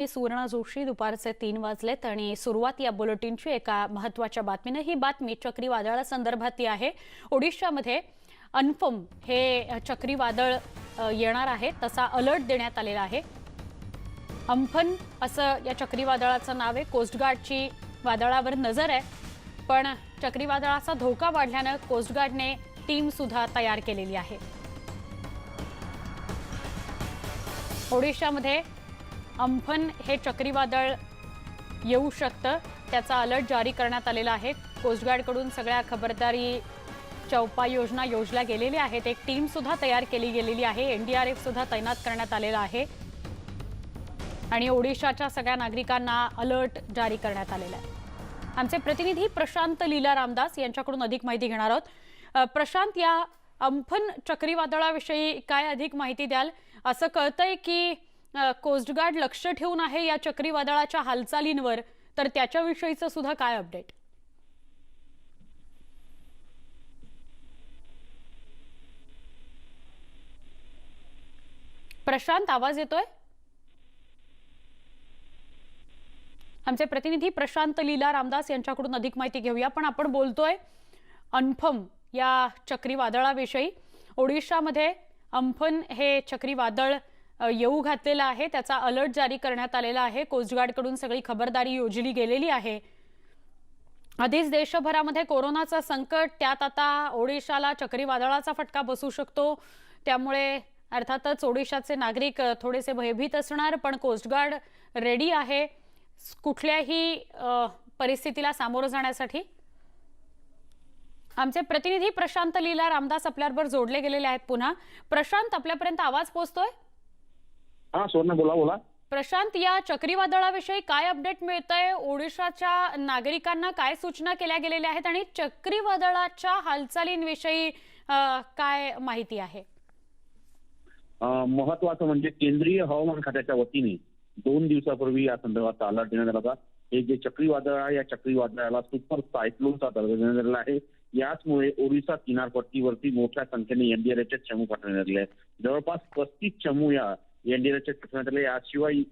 सुवर्ण सुवर्णा जोशी दुपारचे तीन वाजलेत आणि सुरुवात या बुलेटिनची एका महत्त्वाच्या बातमीनं. ही बातमी चक्रीवादळासंदर्भातली आहे. ओडिशामध्ये अनफम हे चक्रीवादळ येणार आहे. तसा अलर्ट देण्यात आलेला आहे. अम्फन असं या चक्रीवादळाचं नाव आहे. कोस्टगार्डची वादळावर नजर आहे. पण चक्रीवादळाचा धोका वाढल्यानं कोस्टगार्डने टीम सुद्धा तयार केलेली आहे. ओडिशामध्ये अंफन हे चक्रीवादळ येऊ शकतं. त्याचा अलर्ट जारी करण्यात आलेला आहे. कोस्टगार्डकडून सगळ्या खबरदारीच्या उपाययोजना योजल्या गेलेल्या आहेत. एक टीमसुद्धा तयार केली गेलेली आहे. एनडीआरएफ सुद्धा तैनात करण्यात आलेला आहे. आणि ओडिशाच्या सगळ्या नागरिकांना अलर्ट जारी करण्यात आलेला आहे. आमचे प्रतिनिधी प्रशांत लीला रामदास यांच्याकडून अधिक माहिती घेणार आहोत. प्रशांत या अंफन चक्रीवादळाविषयी काय अधिक माहिती द्याल? असं कळतंय की कोस्टगार्ड लक्ष ठेवून आहे या चक्रीवादळाच्या हालचालींवर. तर त्याच्याविषयीचं सुद्धा काय अपडेट प्रशांत आवाज येतोय? आमचे प्रतिनिधी प्रशांत लीला रामदास यांच्याकडून अधिक माहिती घेऊया. पण आपण बोलतोय अनफम या चक्रीवादळाविषयी. ओडिशामध्ये अंफन हे चक्रीवादळ येऊ घातलेला आहे. त्याचा अलर्ट जारी करण्यात आलेला आहे. कोस्टगार्डकडून सगळी खबरदारी योजली गेलेली आहे. आधीच देशभरामध्ये कोरोनाचं संकट त्यात आता ओडिशाला चक्रीवादळाचा फटका बसू शकतो. त्यामुळे अर्थातच ओडिशाचे नागरिक थोडेसे भयभीत असणार पण कोस्टगार्ड रेडी आहे. कुठल्याही परिस्थितीला सामोरं जाण्यासाठी? आमचे प्रतिनिधी प्रशांत लीला रामदास आपल्याबरोबर जोडले गेलेले आहेत पुन्हा. प्रशांत आपल्यापर्यंत आवाज पोचतोय? हा सुवर्ण बोला बोला. प्रशांत या चक्रीवादळाविषयी काय अपडेट मिळतंय? ओडिशाच्या नागरिकांना काय सूचना केल्या गेलेल्या आहेत? आणि चक्रीवादळाच्या हालचालींविषयी काय माहिती आहे? महत्वाचं म्हणजे केंद्रीय हवामान खात्याच्या वतीने दोन दिवसापूर्वी या संदर्भात अलर्ट देण्यात आला होता. हे जे चक्रीवादळ आहे या चक्रीवादळाला सुपर सायक्लोनचा दर्जा देण्यात आलेला आहे. याचमुळे ओरिसा किनारपट्टीवरती मोठ्या संख्येने एनडीआरएफचे चमू पाठवण्यात आले आहेत. जवळपास पस्तीस चमू या एनडीआरएफचे पाठवण्यात याशिवाय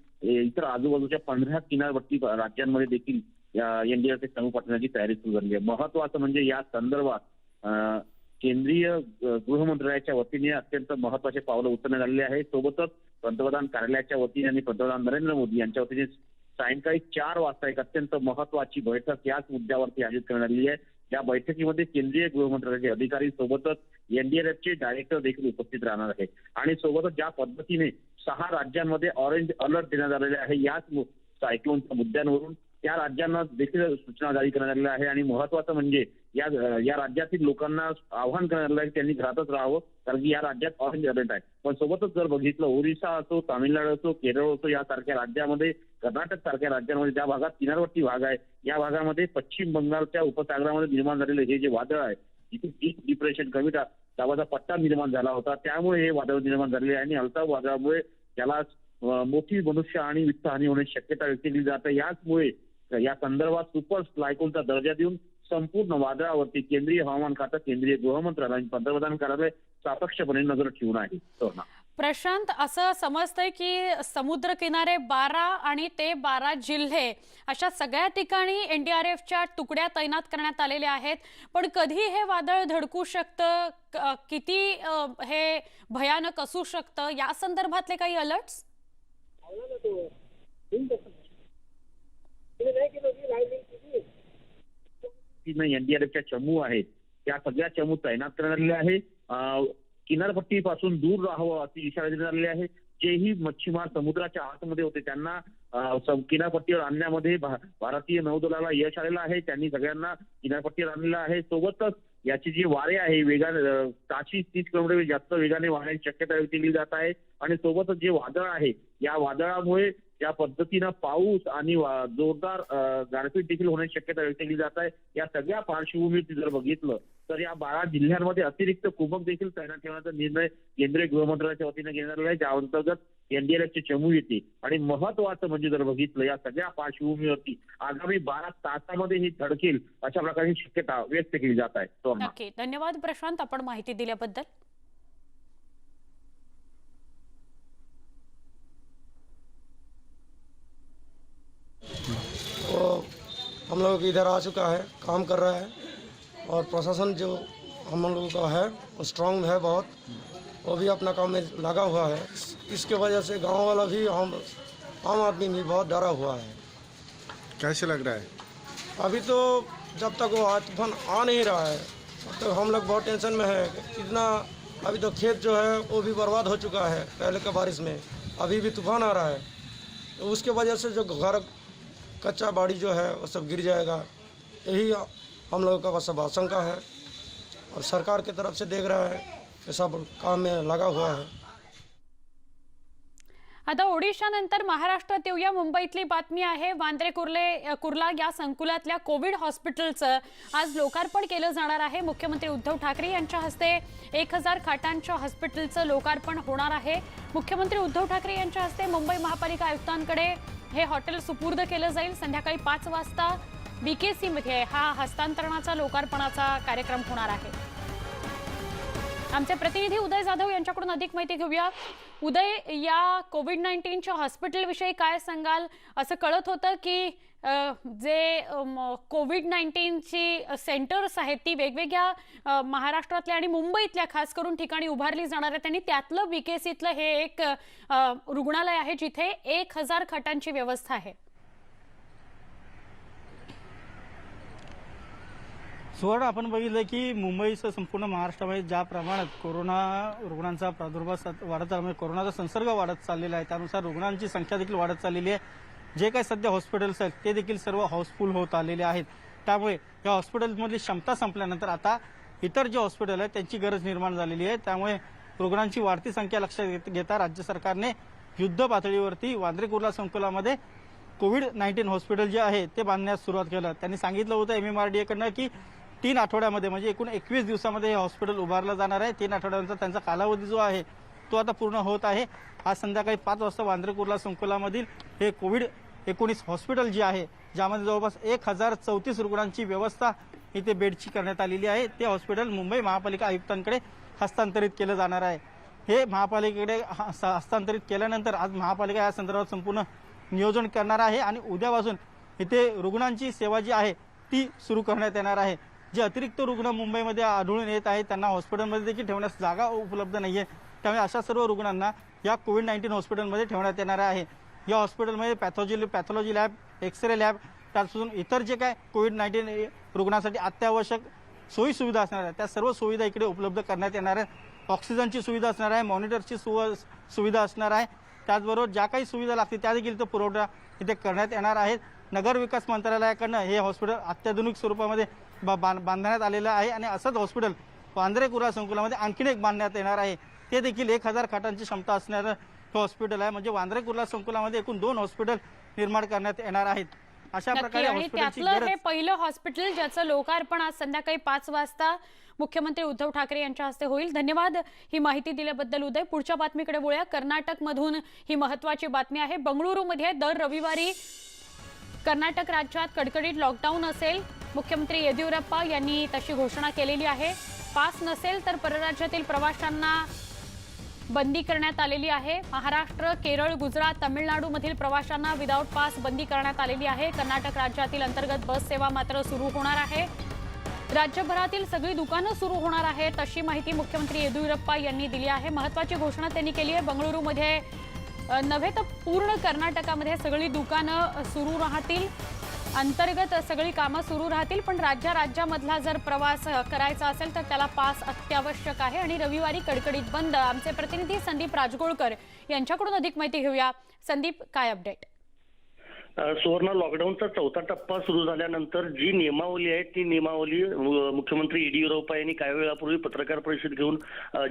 इतर आजूबाजूच्या पंधरा किनारवर्ती राज्यांमध्ये देखील या एनडीआरएफचे चमू पाठवण्याची तयारी सुरू झाली आहे. महत्वाचं म्हणजे या संदर्भात केंद्रीय गृहमंत्रालयाच्या वतीने अत्यंत महत्त्वाचे पावलं उचलण्यात आलेले आहे सोबतच पंतप्रधान कार्यालयाच्या वतीने आणि पंतप्रधान नरेंद्र मोदी यांच्या वतीने सायंकाळी चार वाजता एक अत्यंत महत्वाची बैठक याच मुद्द्यावरती आयोजित करण्यात आली आहे. या बैठकीमध्ये केंद्रीय गृहमंत्रालयाचे अधिकारी सोबतच एनडीआरएफचे डायरेक्टर देखील उपस्थित राहणार आहे आणि सोबतच ज्या पद्धतीने सहा राज्यांमध्ये ऑरेंज अलर्ट देण्यात आलेले आहे याच सायक्लोनच्या मुद्द्यांवरून त्या राज्यांना देखील सूचना जारी करण्यात आलेल्या आहे आणि महत्वाचं म्हणजे या या राज्यातील लोकांना आव्हान करण्यात आलं आहे त्यांनी घरातच राहावं कारण की या राज्यात ऑरेंज अलर्ट आहे. पण सोबतच जर बघितलं ओरिसा असो तामिळनाडू असो केरळ असो यासारख्या राज्यामध्ये कर्नाटक सारख्या राज्यांमध्ये ज्या भागात किनारवर्ती भाग आहे या भागामध्ये पश्चिम बंगालच्या उपसागरामध्ये निर्माण झालेलं हे जे वादळ आहे डिप्रेशन कमी दाबाचा पट्टा निर्माण झाला होता. त्यामुळे हे वादळ निर्माण झालेले आहे आणि अल्ता वादळामुळे त्याला मोठी मनुष्य आणि वित्तहानी होण्याची शक्यता व्यक्त केली जाते याचमुळे या संदर्भात सुपर स्लायकोनचा दर्जा देऊन संपूर्ण वादळावरती केंद्रीय हवामान खातं केंद्रीय गृहमंत्रालय आणि पंतप्रधान कार्यालय सापेक्षपणे नजर ठेवून आहे. ना. प्रशांत असं समजतंय की समुद्र किनारे बारा आणि ते बारा जिल्हे अशा सगळ्या ठिकाणी एनडीआरएफच्या तुकड्या तैनात करण्यात आलेल्या आहेत. पण कधी हे वादळ धडकू शकतं? किती हे भयानक असू शकतं? या संदर्भातले काही अलर्ट्स एनडीआरएफच्या चमू आहेत. त्या सगळ्या चमू तैनात करण्यात आहे किनारपट्टीपासून दूर राहावं अशी इशारा देण्यात आलेली आहे. जेही मच्छीमार समुद्राच्या आतमध्ये होते त्यांना किनारपट्टीवर आणण्यामध्ये भारतीय नौदलाला यश आलेलं आहे. त्यांनी सगळ्यांना किनारपट्टीवर आणलेलं आहे. सोबतच याची जी वारे आहे वेगाने ताशी तीस किलोमीटर जास्त वेगाने वाहण्याची शक्यता व्यक्त केली जात आहे. आणि सोबतच जे वादळ आहे या वादळामुळे ज्या पद्धतीनं पाऊस आणि जोरदार गारपीट देखील होण्याची शक्यता व्यक्त केली जात आहे या सगळ्या पार्श्वभूमीवरती जर बघितलं तर या बारा जिल्ह्यांमध्ये अतिरिक्त कुमक देखील तैनात ठेवण्याचा निर्णय केंद्रीय गृहमंत्रालयाच्या वतीने घेण्यात आला आहे ज्या अंतर्गत एनडीआरएफचे चमू येते. आणि महत्वाचं म्हणजे जर बघितलं या सगळ्या पार्श्वभूमीवरती आगामी बारा तासामध्ये ही धडकेल अशा प्रकारची शक्यता व्यक्त केली जात आहे. धन्यवाद प्रशांत. आपण माहिती दिल्याबद्दल. हम लोग इधर आ चुका है काम कर रहा है। और प्रशासन जो हम लोगों का है वो स्ट्रांग है बहुत। वो भी अपना काम में लगा हुआ है। इसके वजह से गाँव वाला भी हम आम आदमी भी बहुत डरा हुआ है। कैसे लग रहा है? अभी तो जब तक वो तूफ़ान आ नहीं रहा है तब तक हम लोग बहुत टेंशन में है। कितना अभी तो खेत जो है वो भी बर्बाद हो चुका है पहले के बारिश में। अभी भी तूफ़ान आ रहा है। तो उसके वजह से जो घर कच्चा बाड़ी जो है वो सब गिर जाएगा। यही हम लोगों का सब आशंका है। और सरकार की तरफ से देख रहा है कि सब काम में लगा हुआ है। आता ओडिशानंतर महाराष्ट्रात येऊया. मुंबईतली बातमी आहे वांद्रे कुर्ले कुर्ला या संकुलातल्या कोविड हॉस्पिटलचं आज लोकार्पण केलं जाणार आहे. मुख्यमंत्री उद्धव ठाकरे यांच्या हस्ते एक हजार खाटांच्या हॉस्पिटलचं लोकार्पण होणार आहे. मुख्यमंत्री उद्धव ठाकरे यांच्या हस्ते मुंबई महापालिका आयुक्तांकडे हे हॉटेल सुपूर्द केलं जाईल. संध्याकाळी पाच वाजता बी के सीमध्ये हा हस्तांतरणाचा लोकार्पणाचा कार्यक्रम होणार आहे. आमचे प्रतिनिधी उदय जाधव यांच्याकडून अधिक माहिती घेऊया. उदय या कोविड नाईन्टीनच्या हॉस्पिटलविषयी काय सांगाल? असं कळत होतं की जे कोविड नाईन्टीनची सेंटर्स आहेत ती वेगवेगळ्या महाराष्ट्रातल्या आणि मुंबईतल्या खास करून ठिकाणी उभारली जाणार आहेत आणि त्यातलं बीकेसीतलं हे एक रुग्णालय आहे जिथे एक हजार खाटांची व्यवस्था आहे. सुवर्ण आपण बघितलं की मुंबईसह संपूर्ण महाराष्ट्रामध्ये ज्या प्रमाणात कोरोना रुग्णांचा प्रादुर्भाव वाढत चालला म्हणजे कोरोनाचा संसर्ग वाढत चाललेला आहे त्यानुसार रुग्णांची संख्या देखील वाढत चाललेली आहे. जे काही सध्या हॉस्पिटल्स आहेत ते देखील सर्व हाऊसफुल होत आलेले आहेत. त्यामुळे या हॉस्पिटल्समधली क्षमता संपल्यानंतर आता इतर जे हॉस्पिटल आहेत त्यांची गरज निर्माण झालेली आहे. त्यामुळे रुग्णांची वाढती संख्या लक्षात घेत- घेता राज्य सरकारने युद्ध पातळीवरती वांद्रे कुर्ला संकुलामध्ये कोविड नाईन्टीन हॉस्पिटल जे आहे ते बांधण्यास सुरुवात केलं. त्यांनी सांगितलं होतं एम एम आर की तीन आठवड्यामध्ये म्हणजे एकूण एकवीस दिवसामध्ये हे हॉस्पिटल उभारलं जाणार आहे. तीन आठवड्यांचा त्यांचा कालावधी जो आहे तो आता पूर्ण होत आहे. आज संध्याकाळी पाच वाजता वांद्रे कुर्ला संकुलामधील हे कोविड एकोणीस हॉस्पिटल जे आहे ज्यामध्ये जवळपास एक हजार चौतीस रुग्णांची व्यवस्था इथे बेडची करण्यात आलेली आहे. ते हॉस्पिटल मुंबई महापालिका आयुक्तांकडे हस्तांतरित केलं जाणार आहे. हे महापालिकेकडे हस्तांतरित केल्यानंतर आज महापालिका या संदर्भात संपूर्ण नियोजन करणार आहे आणि उद्यापासून इथे रुग्णांची सेवा जी आहे ती सुरू करण्यात येणार आहे. जे अतिरिक्त रुग्ण मुंबईमध्ये आढळून येत आहेत त्यांना हॉस्पिटलमध्ये देखील ठेवण्यास जागा उपलब्ध नाही आहे त्यामुळे अशा सर्व रुग्णांना या कोविड नाईन्टीन हॉस्पिटलमध्ये ठेवण्यात येणार आहे. या हॉस्पिटलमध्ये pathology pathology lab x ray lab त्यापासून इतर जे काय कोविड नाईन्टीन रुग्णासाठी अत्यावश्यक सोयी सुविधा असणार आहेत त्या सर्व सुविधा इकडे उपलब्ध करण्यात येणार आहेत. ऑक्सिजनची सुविधा असणार आहे मॉनिटरची सुव सुविधा असणार आहे. त्याचबरोबर ज्या काही सुविधा लागतील त्या देखील तो पुरवठा इथे करण्यात येणार आहेत नगर विकास मंत्रालयाकडनं हे हॉस्पिटल अत्याधुनिक स्वरूपामध्ये बांधण्यात आलेलं आहे आणि असंच हॉस्पिटल वांद्रे कुर्ला संकुलामध्ये आणखीन एक बांधण्यात येणार आहे. ते देखील एक हजार खाटांची क्षमता असणारं हे हॉस्पिटल आहे. म्हणजे वांद्रे कुर्ला संकुलामध्ये एकूण दोन हॉस्पिटल निर्माण करण्यात येणार आहेत. अशा प्रकारे त्यातलं हे पहिलं हॉस्पिटल ज्याचं लोकार्पण आज संध्याकाळी पाच वाजता मुख्यमंत्री उद्धव ठाकरे यांच्या हस्ते होईल. धन्यवाद ही माहिती दिल्याबद्दल उदय. पुढच्या बातमीकडे वळूया. कर्नाटकमधून ही महत्वाची बातमी आहे. बंगळुरूमध्ये दर रविवारी कर्नाटक राज्यात कडकडीत लॉकडाऊन असेल. मुख्यमंत्री येदियुरप्पा यांनी तशी घोषणा केलेली आहे. पास नसेल तर परराज्यातील प्रवाशांना बंदी करण्यात आलेली आहे. महाराष्ट्र केरळ गुजरात तामिळनाडूमधील प्रवाशांना विदाऊट पास बंदी करण्यात आलेली आहे. कर्नाटक राज्यातील अंतर्गत बस सेवा मात्र सुरू होणार आहे. राज्यभरातील सगळी दुकानं सुरू होणार आहेत अशी माहिती मुख्यमंत्री येदियुरप्पा यांनी दिली आहे. महत्वाची घोषणा त्यांनी केली आहे. बंगळुरूमध्ये नव्हे तर पूर्ण कर्नाटकामध्ये सगळी दुकानं सुरू राहतील. अंतर्गत सगळी कामं सुरू राहतील पण राज्या राज्यामधला जर प्रवास करायचा असेल तर त्याला पास अत्यावश्यक आहे. आणि रविवारी कडकडीत बंद. आमचे प्रतिनिधी संदीप राजगोळकर यांच्याकडून अधिक माहिती घेऊया. संदीप काय अपडेट? सुवर्ण लॉकडाऊनचा चौथा टप्पा सुरू झाल्यानंतर जी नियमावली आहे ती नियमावली मुख्यमंत्री येडियुरप्पा यांनी काही वेळापूर्वी पत्रकार परिषद घेऊन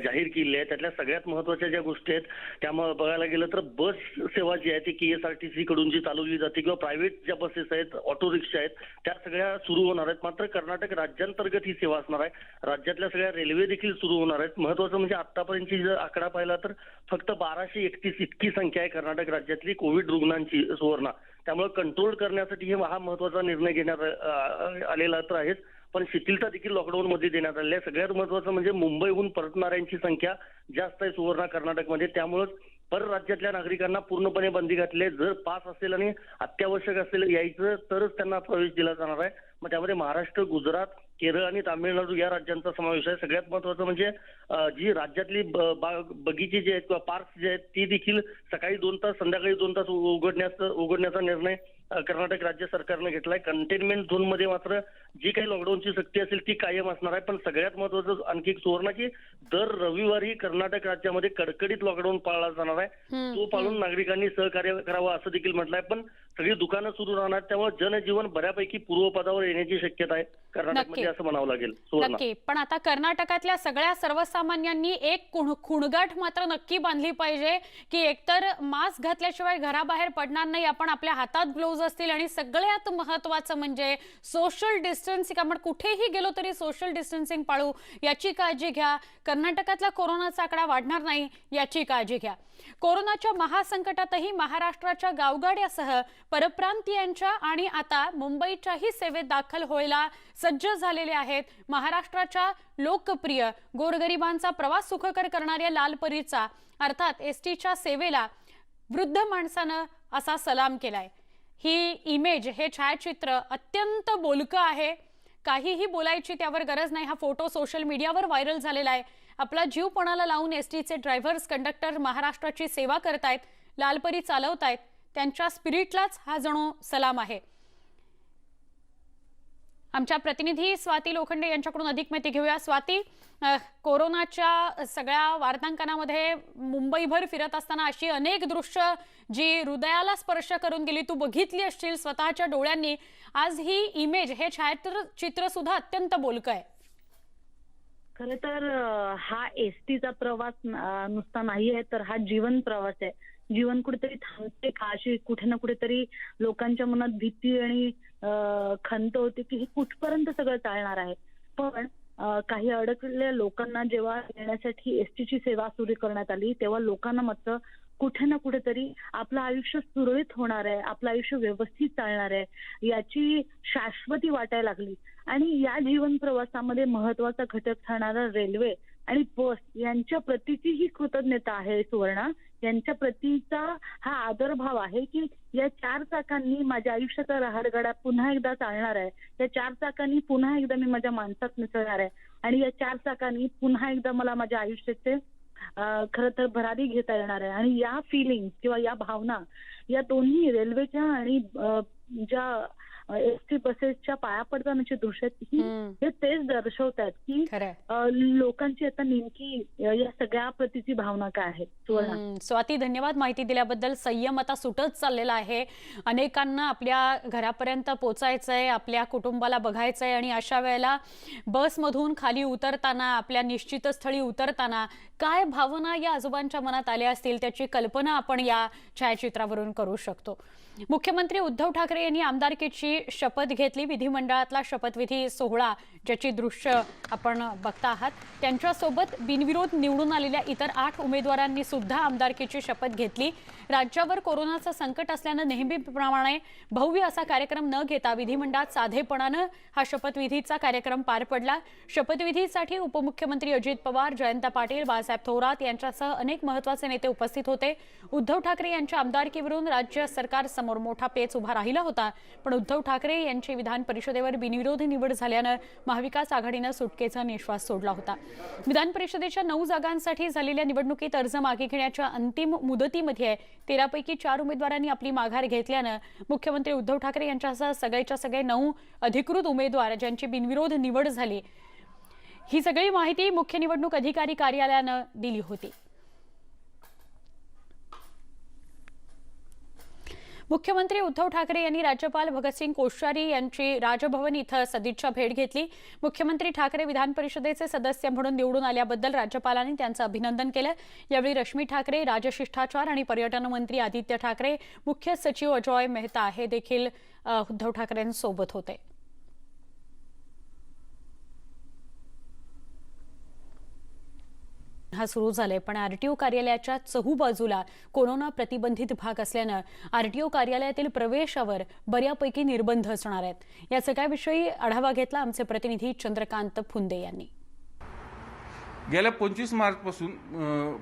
जाहीर केली आहे. त्यातल्या सगळ्यात महत्त्वाच्या ज्या गोष्टी आहेत त्यामुळे बघायला गेलं तर बस सेवा जी आहे ती केएसआरटीसी कडून जी चालवली जाते किंवा प्रायव्हेट ज्या बसेस आहेत ऑटो रिक्षा आहेत त्या सगळ्या सुरू होणार आहेत. मात्र कर्नाटक राज्यांतर्गत ही सेवा असणार आहे. राज्यातल्या सगळ्या रेल्वे देखील सुरू होणार आहेत. महत्वाचं म्हणजे आतापर्यंतची जर आकडा पाहिला तर फक्त बाराशे एकतीस इतकी संख्या आहे कर्नाटक राज्यातली कोविड रुग्णांची सुवर्णा. त्यामुळे कंट्रोल करण्यासाठी हे हा महत्त्वाचा निर्णय घेण्यात आलेला तर आहेच. पण शिथिलता देखील लॉकडाऊन मध्ये देण्यात आली आहे. सगळ्यात महत्वाचं म्हणजे मुंबईहून परतणाऱ्यांची संख्या जास्त आहे सुवर्ण कर्नाटकमध्ये. त्यामुळेच परराज्यातल्या नागरिकांना पूर्णपणे बंदी घातली आहे. जर पास असेल आणि अत्यावश्यक असेल यायचं तरच त्यांना प्रवेश दिला जाणार आहे. मग त्यामध्ये महाराष्ट्र गुजरात केरळ आणि तामिळनाडू या राज्यांचा समावेश आहे. सगळ्यात महत्वाचं म्हणजे जी राज्यातली बाग- बगीचे जे आहेत किंवा पार्क जे आहेत ती देखील सकाळी दोन तास संध्याकाळी दोन तास उघडण्याचा उघडण्याचा निर्णय कर्नाटक राज्य सरकारने घेतलाय. कंटेनमेंट झोनमध्ये मात्र जी काही लॉकडाऊनची सक्ती असेल ती कायम असणार आहे. पण सगळ्यात महत्वाचं आणखी एक सुवर्ण की दर रविवारी कर्नाटक राज्यामध्ये कडकडीत लॉकडाऊन पाळला जाणार आहे. तो पाळून नागरिकांनी सहकार्य करावं असं देखील म्हटलंय. पण सगळी दुकानं सुरू राहणार त्यामुळे जनजीवन बऱ्यापैकी पूर्वपदावर येण्याची शक्यता आहे. कर्नाटकमध्ये असं म्हणावं लागेल नक्की. पण आता कर्नाटकातल्या सगळ्या सर्वसामान्यांनी एक खुण- खुणगाठ मात्र नक्की बांधली पाहिजे की एकतर मास्क घातल्याशिवाय घराबाहेर पडणार नाही आपण आपल्या हातात ग्लोव्ज असतील आणि सगळ्यात महत्वाचं म्हणजे सोशल डिस्टन्सिंग आपण कुठेही गेलो तरी सोशल डिस्टन्सिंग पाळू याची काळजी घ्या. कर्नाटकातला कोरोनाचा आकडा वाढणार नाही याची काळजी घ्या. कोरोनाच्या महासंकटातही महाराष्ट्राच्या गावगाड्यासह परप्रांतीयांच्या आणि आता मुंबईच्याही सेवेत दाखल व्हायला सज्ज झालेले आहेत. महाराष्ट्राच्या लोकप्रिय गोरगरिबांचा प्रवास सुखकर करणाऱ्या लालपरीचा अर्थात एस टीच्या सेवेला वृद्ध माणसानं असा सलाम केलाय. ही इमेज हे छायाचित्र अत्यंत बोलकं आहे. काहीही बोलायची त्यावर गरज नाही. हा फोटो सोशल मीडियावर व्हायरल झालेला आहे. आपला जीव पणाला लावून एस टीचे ड्रायव्हर्स कंडक्टर महाराष्ट्राची सेवा करतायत लालपरी चालवतायत? त्यांच्या स्पिरिटलाच हा जणू सलाम आहे. आमच्या प्रतिनिधी स्वाती लोखंडे यांच्याकडून अधिक माहिती घेऊया. स्वाती कोरोनाच्या सगळ्या वार्तांकनामध्ये मुंबईभर फिरत असताना अशी अनेक दृश्य जी हृदयाला स्पर्श करून गेली तू बघितली असशील स्वतःच्या डोळ्यांनी आज ही इमेज हे छायाचित्र चित्र सुद्धा अत्यंत बोलकं आहे. खर तर हा एसटीचा प्रवास नुसता नाही आहे तर हा जीवन प्रवास आहे. जीवन कुठेतरी थांबते का? अशी कुठे ना कुठेतरी लोकांच्या मनात भीती आणि खंत होती की हे कुठपर्यंत सगळं चालणार आहे? पण काही अडकलेल्या लोकांना जेव्हा येण्यासाठी एसटीची सेवा सुरू करण्यात आली तेव्हा लोकांना मात्र कुठे ना कुठेतरी आपलं आयुष्य सुरळीत होणार आहे आपलं आयुष्य व्यवस्थित चालणार आहे याची शाश्वती वाटायला लागली. आणि या जीवन प्रवासामध्ये महत्त्वाचा घटक ठरणारा रेल्वे आणि बस यांच्या प्रतीची ही कृतज्ञता आहे सुवर्णा. यांच्या प्रतीचा हा आदरभाव आहे की या चार चाकांनी माझ्या आयुष्याचा रहारगडा पुन्हा एकदा चालणार आहे. या चार चाकांनी पुन्हा एकदा मी माझ्या माणसात मिसळणार आहे. आणि या चार चाकांनी पुन्हा एकदा मला माझ्या आयुष्याचे खर खरं तर भरारी घेता येणार आहे. आणि या फिलिंग किंवा या भावना या दोन्ही रेल्वेच्या आणि ज्या एस टी बसेसच्या पाया पडतानाची दृश्य ही. हे तेच दर्शवतात की लोकांची आता नेमकी या सगळ्या प्रतीची भावना काय आहे स्वाती धन्यवाद माहिती दिल्याबद्दल. संयम आता सुटत चाललेला आहे. अनेकांना आपल्या घरापर्यंत पोचायचंय आपल्या कुटुंबाला बघायचंय आणि अशा वेळेला बसमधून खाली उतरताना आपल्या निश्चित स्थळी उतरताना काय भावना या आजोबांच्या मनात आल्या असतील? त्याची कल्पना आपण या छायाचित्रावरून करू शकतो. मुख्यमंत्री उद्धव ठाकरे यांनी आमदारकीची शपथ घेतली. विधिमंडळातला शपथविधी सोहळा ज्याची दृश्य आपण बघता आहात. त्यांच्यासोबत बिनविरोध निवडून आलेल्या इतर आठ उमेदवारांनी सुद्धा आमदारकीची शपथ घेतली. राज्यावर कोरोनाचं संकट असल्यानं नेहमीप्रमाणे भव्य असा कार्यक्रम न घेता विधिमंडळात साधेपणानं हा शपथविधीचा कार्यक्रम पार पडला. शपथविधीसाठी उपमुख्यमंत्री अजित पवार जयंत पाटील बाळासाहेब थोरात यांच्यासह अनेक महत्त्वाचे नेते उपस्थित होते. उद्धव ठाकरे यांच्या आमदारकीवरून राज्य सरकार समोर मोठा पेच उभा राहिला होता. पण उद्धव ठाकरे यांची विधान परिषदेवर बिनविरोध निवड झाल्यानं महाविकास आघाडीनं सुटकेचा निश्वास सोडला होता. विधान परिषदेच्या नऊ जागांसाठी झालेल्या निवडणुकीत अर्ज मागे घेण्याच्या अंतिम मुदतीमध्ये तेरापैकी चार उमेदवारांनी आपली माघार घेतल्यानं मुख्यमंत्री उद्धव ठाकरे यांच्यासह सगळ्याच्या सगळे नऊ अधिकृत उमेदवार ज्यांची बिनविरोध निवड झाली. ही सगळी माहिती मुख्य निवडणूक अधिकारी कार्यालयानं दिली होती. मुख्यमंत्री उद्धव ठाकरे यांनी राज्यपाल भगतसिंग कोश्यारी यांची राजभवन इथं सदिच्छा भेट घेतली. मुख्यमंत्री ठाकरे विधान परिषदेचे सदस्य म्हणून निवडून आल्याबद्दल राज्यपालांनी त्यांचं अभिनंदन केलं. यावेळी रश्मी ठाकरे राजशिष्टाचार आणि पर्यटन मंत्री आदित्य ठाकरे मुख्य सचिव अजॉय मेहता हे देखील उद्धव ठाकरेंसोबत होते. हा सुरू झालाय. पण आरटीओ कार्यालयाच्या चहूबाजूला कोरोना प्रतिबंधित भाग असल्यानं आरटीओ कार्यालयातील प्रवेशावर बऱ्यापैकी निर्बंध असणार आहेत. या सगळ्याविषयी आढावा घेतला आमचे प्रतिनिधी चंद्रकांत फुंदे यांनी. गेल्या पंचवीस मार्चपासून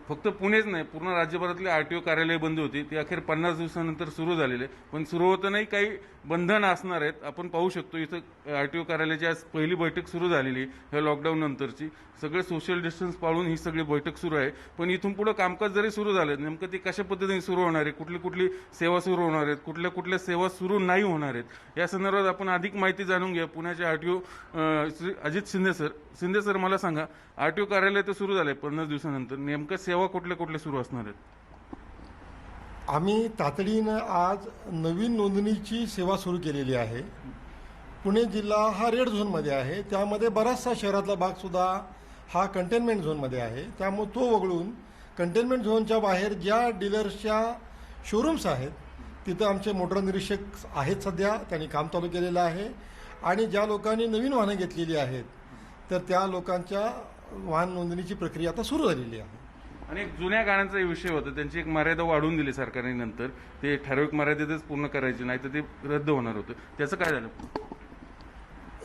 फक्त पुणेच नाही पूर्ण राज्यभरातले आर टी ओ कार्यालय बंद होती. ते अखेर पन्नास दिवसानंतर सुरू झालेले. पण सुरू होतानाही काही बंधनं असणार आहेत. आपण पाहू शकतो इथं आर टी ओ कार्यालयाची आज पहिली बैठक सुरू झालेली आहे, ह्या लॉकडाऊन नंतरची. सगळे सोशल डिस्टन्स पाळून ही सगळी बैठक सुरू आहे. पण इथून पुढे कामकाज जरी सुरू झालं नेमकं ते कशा पद्धतीने सुरू होणार आहे कुठली कुठली सेवा सुरू होणार आहेत? कुठल्या कुठल्या सेवा सुरू नाही होणार आहेत? या संदर्भात आपण अधिक माहिती जाणून घ्या पुण्याचे R T O Shri Ajit Shinde sir. Shinde sir मला सांगा आर टी ओ कार्यालय तर सुरू झालंय पन्नास दिवसानंतर. नेमकं सेवा कुठल्या कुठल्या सुरू असणार आहेत? आम्ही तातडीनं आज नवीन नोंदणीची सेवा सुरू केलेली आहे. पुणे जिल्हा हा रेड झोनमध्ये आहे. त्यामध्ये बराचसा शहरातला भागसुद्धा हा कंटेनमेंट झोनमध्ये आहे. त्यामुळे तो वगळून कंटेनमेंट झोनच्या बाहेर ज्या डीलर्सच्या शोरूम्स आहेत तिथं आमचे मोटर निरीक्षक आहेत सध्या त्यांनी काम चालू केलेलं आहे. आणि ज्या लोकांनी नवीन वाहनं घेतलेली आहेत तर त्या लोकांच्या वाहन नोंदणीची प्रक्रिया आता सुरू झालेली आहे. आणि एक जुन्या गाड्यांचा विषय होता त्यांची एक मर्यादा वाढवून दिली सरकारने नंतर. ते ठराविक मर्यादेतच पूर्ण करायचे नाही तर ते रद्द होणार होतं. त्याचं काय झालं?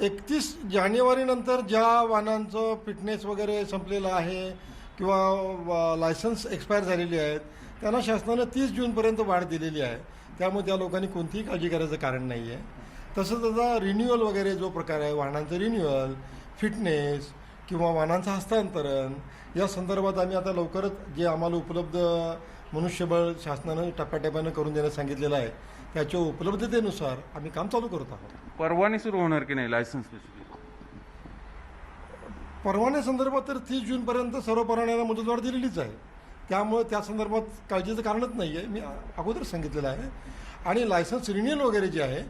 एकतीस जानेवारीनंतर ज्या वाहनांचं फिटनेस वगैरे संपलेलं आहे किंवा लायसन्स एक्सपायर झालेली आहेत त्यांना शासनानं तीस जूनपर्यंत वाढ दिलेली आहे. त्यामुळे त्या लोकांनी कोणतीही काळजी करायचं कारण नाही आहे तसंच आता रिन्युअल वगैरे जो प्रकार आहे वाहनांचं रिन्युअल फिटनेस किंवा वाहनांचं हस्तांतरण या संदर्भात आम्ही आता लवकरच जे आम्हाला उपलब्ध मनुष्यबळ शासनानं टप्प्याटप्प्यानं करून देण्यास सांगितलेलं आहे त्याच्या उपलब्धतेनुसार आम्ही काम चालू करत आहोत. परवाने सुरू होणार की नाही लायसन्स परवान्यासंदर्भात तर तीस जूनपर्यंत सर्व परवान्यांना मुदतवाढ दिलेलीच आहे. त्यामुळे त्या संदर्भात काळजीचं कारणच नाही आहे मी अगोदर सांगितलेलं आहे. आणि लायसन्स रिन्युअल वगैरे जे आहे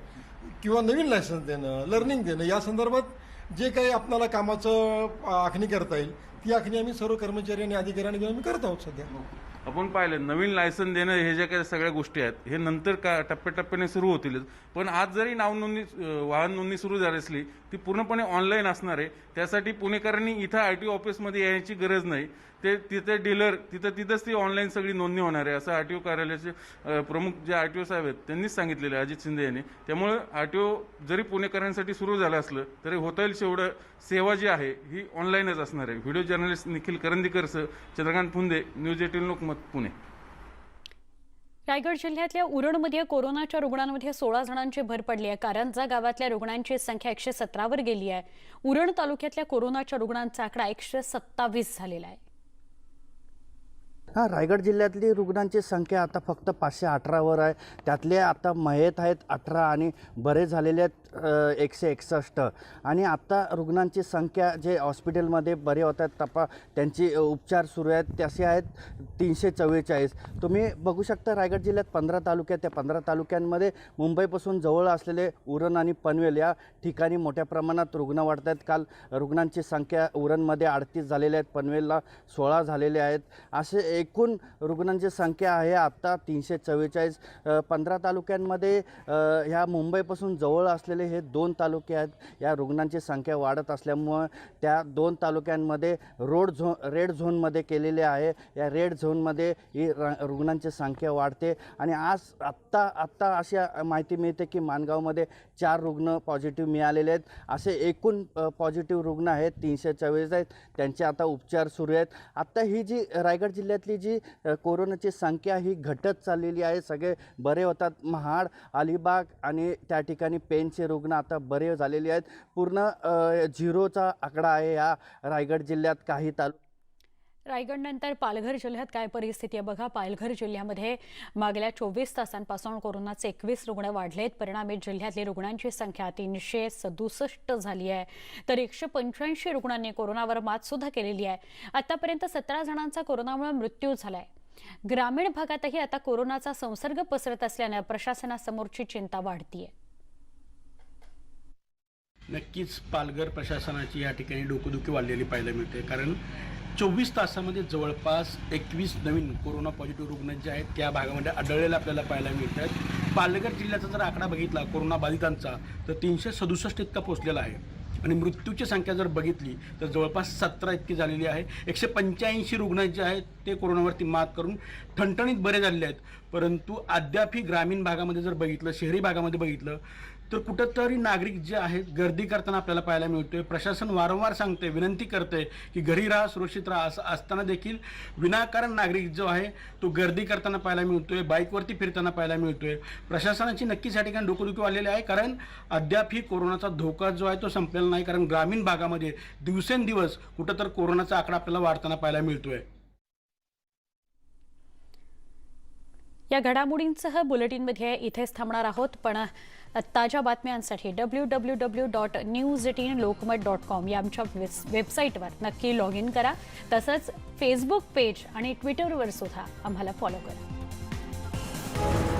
किंवा नवीन लायसन्स देणं लर्निंग देणं या संदर्भात जे काही आपल्याला कामाचं आखणी करता येईल ती आखणी आम्ही सर्व कर्मचारी आणि अधिकाऱ्यांनी घेऊन आम्ही करत आहोत सध्या. आपण पाहिलं नवीन लायसन देणं हे ज्या काही सगळ्या गोष्टी आहेत हे नंतर का टप्प्याटप्प्याने सुरू होतीलच पण आज जरी नाव नोंदणी वाहन नोंदणी सुरू झाली असली ती पूर्णपणे ऑनलाईन असणार आहे. त्यासाठी पुणेकरांनी इथं आर टी ऑफिसमध्ये यायची गरज नाही. ते तिथे डीलर तिथं तिथंच ती ऑनलाईन सगळी नोंदणी होणार आहे. असं आर टी ओ कार्यालयाचे प्रमुख जे आर टी ओ साहेब आहेत त्यांनीच सांगितलेलं आहे अजित शिंदे यांनी. त्यामुळं आर टी ओ जरी पुणेकरांसाठी सुरू झालं असलं तरी होता येईल तेवढं सेवा जी आहे ही ऑनलाईनच असणार आहे. व्हिडिओ जर्नलिस्ट निखिल करंदीकरसह चंद्रकांत फुंदे न्यूज एटीन लोकमत पुणे. रायगड जिल्ह्यातल्या उरणमध्ये कोरोनाच्या रुग्णांमध्ये सोळा जणांची भर पडली आहे. कारंजा गावातल्या रुग्णांची संख्या एकशे सतरावर गेली आहे. उरण तालुक्यातल्या कोरोनाच्या रुग्णांचा आकडा एकशे सत्तावीस झालेला आहे. हां रायगड जिल्ह्यातली रुग्णांची संख्या आता फक्त पाचशे अठरावर आहे. त्यातले आता मयत आहेत अठरा आणि बरे झालेले आहेत एकशे एकसष्ट. आणि आत्ता रुग्णांची संख्या जे हॉस्पिटलमध्ये बरे होत आहेत तपा त्यांची उपचार सुरू आहेत तसे आहेत तीनशे चव्वेचाळीस. तुम्ही बघू शकता रायगड जिल्ह्यात पंधरा तालुक्यात त्या पंधरा तालुक्यांमध्ये मुंबईपासून जवळ असलेले उरण आणि पनवेल या ठिकाणी मोठ्या प्रमाणात रुग्ण वाढत आहेत. काल रुग्णांची संख्या उरणमध्ये अडतीस झालेल्या आहेत पनवेलला सोळा झालेले आहेत. असे एकूण रुग्णांची संख्या आहे आत्ता तीनशे चव्वेचाळीस. पंधरा तालुक्यांमध्ये ह्या मुंबईपासून जवळ असलेले हे दोन तालुके आहेत. या रुग्णांची संख्या वाढत असल्यामुळं त्या दोन तालुक्यांमध्ये रोड झो रेड झोनमध्ये केलेले आहे. या रेड झोनमध्ये ही र रुग्णांची संख्या वाढते आणि आज आत्ता आत्ता अशा माहिती मिळते की माणगावमध्ये चार रुग्ण पॉझिटिव्ह मिळालेले आहेत. असे एकूण पॉझिटिव्ह रुग्ण आहेत तीनशे चव्वेचाळीस आहेत. त्यांचे आता उपचार सुरू आहेत. आत्ता ही जी रायगड जिल्ह्यातली जी कोरोनाची संख्या ही घटत चाललेली आहे. सगळे बरे होतात. महाड अलिबाग आणि त्या ठिकाणी पेनचे रुग्ण आता बरे झालेले आहेत. पूर्ण झिरोचा आकडा आहे या रायगड जिल्ह्यात काही तालुका रायगडनंतर पालघर जिल्ह्यात काय परिस्थिती आहे? बघा पालघर जिल्ह्यामध्ये मागल्या चोवीस तासांपासून कोरोनाचे एकवीस रुग्ण वाढले आहेत परिणामी जिल्ह्यातली रुग्णांची संख्या तीनशे सदुसष्ट झाली आहे. तर एकशे पंच्याऐंशी रुग्णांनी कोरोनावर मात सुद्धा केलेली आहे. आतापर्यंत सतरा जणांचा कोरोनामुळे मृत्यू झालाय. ग्रामीण भागातही आता कोरोनाचा संसर्ग पसरत असल्यानं प्रशासनासमोरची चिंता वाढतीये. नक्कीच पालघर प्रशासनाची या ठिकाणी डोकेदुखी वाढलेली पाहायला मिळते. कारण चोवीस तासामध्ये जवळपास एकवीस नवीन कोरोना पॉझिटिव्ह रुग्ण जे आहेत त्या भागामध्ये आढळलेले आपल्याला पाहायला मिळत आहेत पालघर जिल्ह्याचा जर आकडा बघितला कोरोना बाधितांचा तर तीनशे सदुसष्ट इतका पोहोचलेला आहे. आणि मृत्यूची संख्या जर बघितली तर जवळपास सतरा इतकी झालेली आहे. एकशे पंच्याऐंशी रुग्ण जे आहेत ते कोरोनावरती मात करून ठणठणीत बरे झालेले आहेत. परंतु अद्यापही ग्रामीण भागामध्ये जर बघितलं शहरी भागामध्ये बघितलं तर कुठंतरी नागरिक जे आहेत गर्दी करताना आपल्याला पाहायला मिळतोय. प्रशासन वारंवार सांगते विनंती करते की घरी राहा सुरक्षित राहा असं असताना देखील विनाकारण नागरिक जो आहे तो गर्दी करताना पाहायला मिळतोय बाईकवरती फिरताना पाहायला मिळतोय. प्रशासनाची नक्कीच या ठिकाणी डोकंदुखी वाढलेली आहे कारण अद्यापही कोरोनाचा धोका जो आहे तो संपलेला नाही कारण ग्रामीण भागामध्ये दिवसेंदिवस कुठं तर कोरोनाचा आकडा आपल्याला वाढताना पाहायला मिळतोय. या घडामोडींसह बुलेटिनमध्ये इथेच थांबणार आहोत. पण ताज्या बातम्यांसाठी W W W dot news eighteen Lokmat dot com या आमच्या वेबसाईटवर नक्की लॉग इन करा. तसंच फेसबुक पेज आणि ट्विटरवर सुद्धा आम्हाला फॉलो करा.